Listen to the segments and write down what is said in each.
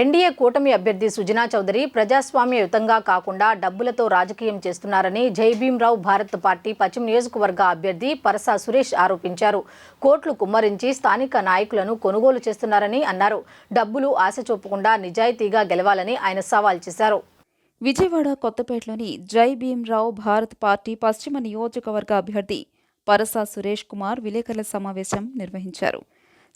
NDA కూటమి అభ్యర్థి సుజనా చౌదరి ప్రజాస్వామ్యయుతంగా కాకుండా డబ్బులతో రాజకీయం చేస్తున్నారని జైభీంరావు భారత్ పార్టీ పశ్చిమ నియోజకవర్గ అభ్యర్థి పరసా సురేష్ ఆరోపించారు. కోట్లు కుమ్మరించి స్థానిక నాయకులను కొనుగోలు చేస్తున్నారని అన్నారు. డబ్బులు ఆశ చూపకుండా నిజాయితీగా గెలవాలని ఆయన సవాల్ చేశారు. విజయవాడ కొత్తపేటలోని జై భీమ్రావు భారత్ పార్టీ పశ్చిమ నియోజకవర్గ అభ్యర్థి పరసా సురేష్ కుమార్ విలేకరుల సమావేశం నిర్వహించారు.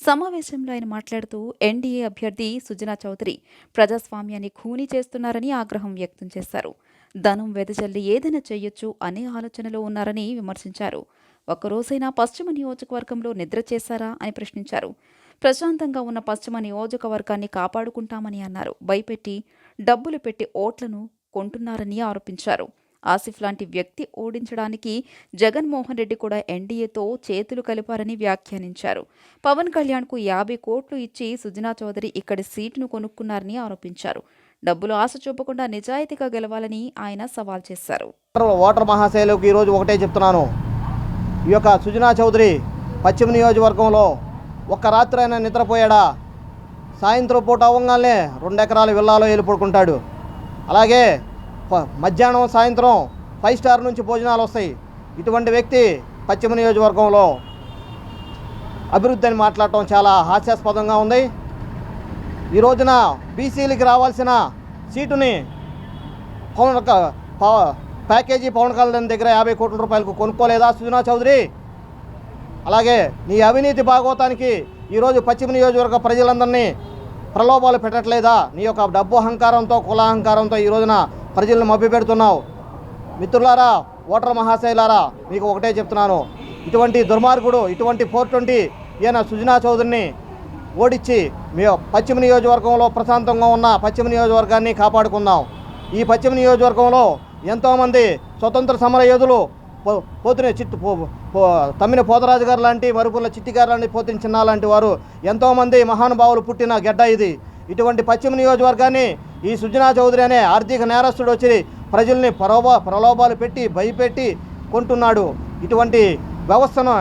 సమావేశంలో ఆయన మాట్లాడుతూ ఎన్డీఏ అభ్యర్థి సుజనా చౌదరి ప్రజాస్వామ్యాన్ని ఖూనీ చేస్తున్నారని ఆగ్రహం వ్యక్తం చేశారు. ధనం వెదజల్లి ఏదైనా చేయొచ్చు అనే ఆలోచనలో ఉన్నారని విమర్శించారు. ఒక్కరోజైనా పశ్చిమ నియోజకవర్గంలో నిద్ర చేశారా అని ప్రశ్నించారు. ప్రశాంతంగా ఉన్న పశ్చిమ నియోజకవర్గాన్ని కాపాడుకుంటామని అన్నారు. భయపెట్టి డబ్బులు పెట్టి ఓట్లను కొంటున్నారని ఆరోపించారు. ఆసిఫ్ లాంటి వ్యక్తి ఓడించడానికి జగన్మోహన్ రెడ్డి కూడా ఎన్డీఏతో చేతులు కలిపారని వ్యాఖ్యానించారు. పవన్ కళ్యాణ్కు యాభై కోట్లు ఇచ్చి సుజనా చౌదరి ఇక్కడి సీటును కొనుక్కున్నారని ఆరోపించారు. డబ్బులు ఆశ చూపకుండా నిజాయితీగా గెలవాలని ఆయన సవాల్ చేశారు. ఓటర్- మహాశైలకు ఈరోజు ఒకటే చెప్తున్నాను. ఈ యొక్క సుజనా చౌదరి పశ్చిమ నియోజకవర్గంలో ఒక్క రాత్రి అయినా నిద్రపోయాడా? సాయంత్రం పూట అవ్వగానే రెండు ఎకరాల విల్లాలో వెళ్ళి పడుకుంటాడు అలాగే మధ్యాహ్నం సాయంత్రం ఫైవ్ స్టార్ నుంచి భోజనాలు వస్తాయి. ఇటువంటి వ్యక్తి పశ్చిమ నియోజకవర్గంలో అభివృద్ధి అని మాట్లాడటం చాలా హాస్యాస్పదంగా ఉంది. ఈ రోజున బీసీలకి రావాల్సిన సీటుని పవన్ ప్యాకేజీ పవన్ కళ్యాణ్ దగ్గర యాభై కోట్ల రూపాయలకు కొనుక్కోలేదా సుజనా చౌదరి? అలాగే నీ అవినీతి భాగోతానికి ఈరోజు పశ్చిమ నియోజకవర్గ ప్రజలందరినీ ప్రలోభాలు పెట్టట్లేదా? నీ యొక్క డబ్బు అహంకారంతో కులాహంకారంతో ఈ రోజున ప్రజలను మభ్యపెడుతున్నావు. మిత్రులారా ఓటర్ మహాశైలారా మీకు ఒకటే చెప్తున్నాను. ఇటువంటి దుర్మార్గుడు ఇటువంటి ఫోర్ ట్వంటీ ఈయన సుజనా చౌదరిని ఓడించి మీ పశ్చిమ నియోజకవర్గంలో ప్రశాంతంగా ఉన్న పశ్చిమ నియోజకవర్గాన్ని కాపాడుకుందాం. ఈ పశ్చిమ నియోజకవర్గంలో ఎంతోమంది స్వతంత్ర సమర యోధులు పో- చిట్టు పో- తమ్మిన పోతరాజు గారు లాంటి మరుపుల చిట్టి గారు లాంటి పోతిన చిన్న లాంటి వారు ఎంతోమంది మహానుభావులు పుట్టిన గడ్డ ఇది. ఇటువంటి పశ్చిమ నియోజకవర్గాన్ని ఈ సుజనా చౌదరి అనే ఆర్థిక నేరస్తుడు వచ్చి ప్రజల్ని ప్రలోభ ప్రలోభాలు పెట్టి భయపెట్టి కొంటున్నాడు. ఇటువంటి వ్యవస్థను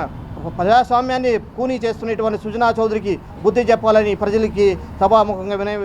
ప్రజాస్వామ్యాన్ని కూనీ చేస్తున్న ఇటువంటి సుజనా చౌదరికి బుద్ధి చెప్పాలని ప్రజలకి సభాముఖంగా వినయ